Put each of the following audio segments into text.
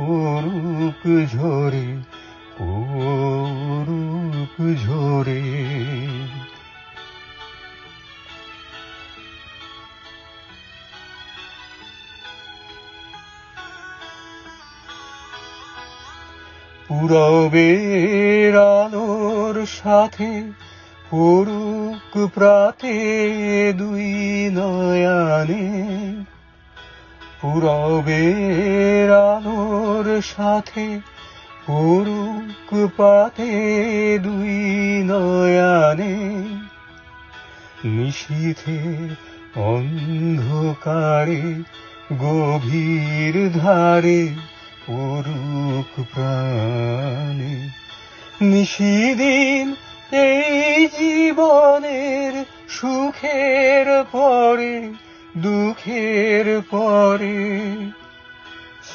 পড়ুক ঝরে পড়ুক ঝরে। পুরবের আলোর সাথে পড়ুক প্রাতে দুই নয়ানে। পুরবের আলোর সাথে পড়ুক পাতে দুই নয়ানে নিশীথের অন্ধকারে, গভীর ধারে পড়ুক প্রাণে। নিশিদিন এই জীবনের সুখের পরে, দুঃখের পরে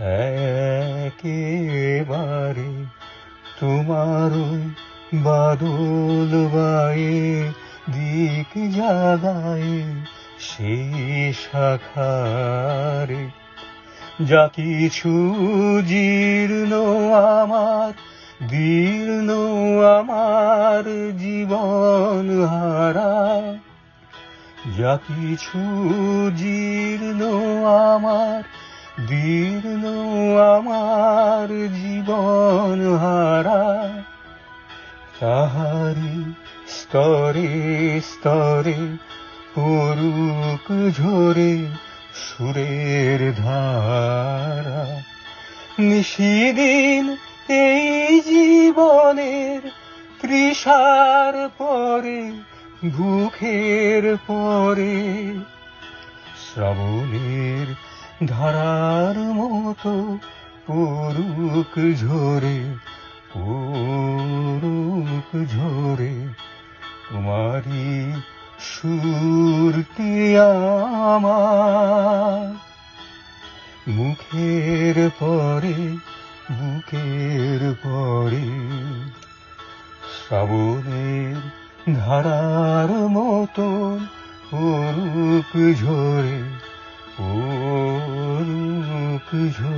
একেবারে তোমার বাদল বায়ে দিক জাগায়ে সেই শাখারে। যা কিছু জীর্ণ আমার, দীর্ণ আমার জীবন হারা যা কিছু জীর্ণ আমার দীর্ণ আমার জীবন হারা। তাহারি স্তরে স্তরে পড়ুক ঝরে সুরের ধারা। নিশিদিন এই জীবনের তৃষার পরে ভুখের পরে, শ্রাবণের ধারার মতো পড়ুক ঝরে পড়ুক ঝরে তোমারি সুরটি আমার? মুখের পরে বুকের পরে, শ্রাবণের ধারার মতো পড়ুক ঝরে পড়ুক ঝরে